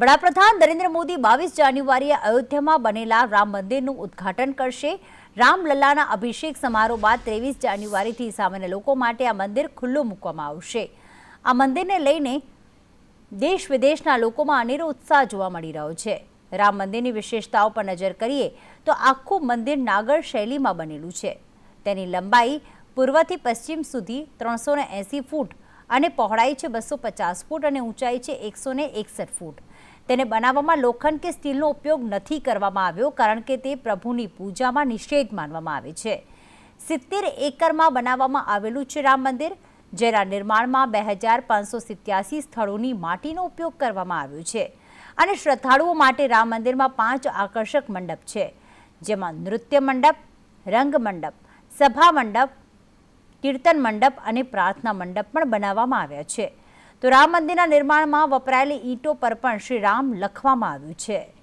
વડાપ્રધાન નરેન્દ્ર મોદી બાવીસ જાન્યુઆરીએ અયોધ્યામાં બનેલા રામ મંદિરનું ઉદ્ઘાટન કરશે. રામલલ્લાના અભિષેક સમારોહ બાદ ત્રેવીસ જાન્યુઆરીથી સામાન્ય લોકો માટે આ મંદિર ખુલ્લું મૂકવામાં આવશે. આ મંદિરને લઈને દેશ વિદેશના લોકોમાં અનેરો ઉત્સાહ જોવા મળી રહ્યો છે. રામ મંદિરની વિશેષતાઓ પર નજર કરીએ તો આખું મંદિર નાગર શૈલીમાં બનેલું છે. તેની લંબાઈ પૂર્વથી પશ્ચિમ સુધી ત્રણસો ફૂટ અને પહોળાઈ છે બસો પચાસ ફૂટ અને ઊંચાઈ છે એકસો એકસઠ ફૂટ. તેને બનાવવામાં લોખંડ કે સ્ટીલનો ઉપયોગ નથી કરવામાં આવ્યો કારણ કે તે પ્રભુની પૂજામાં નિષેધ માનવામાં આવે છે. સિત્તેર એકરમાં બનાવવામાં આવેલું છે રામ મંદિર, જેના નિર્માણમાં બે હજાર પાંચસો સિત્યાસી સ્થળોની માટીનો ઉપયોગ કરવામાં આવ્યો છે. અને શ્રદ્ધાળુઓ માટે રામ મંદિરમાં પાંચ આકર્ષક મંડપ છે, જેમાં નૃત્ય મંડપ, રંગ મંડપ, સભા મંડપ કીર્તન મંડપ અને પ્રાર્થના મંડપ પણ બનાવવામાં આવ્યા છે. તો રામ મંદિરના નિર્માણમાં વપરાયેલી ઈંટો પર પણ શ્રી રામ લખવામાં આવ્યું છે.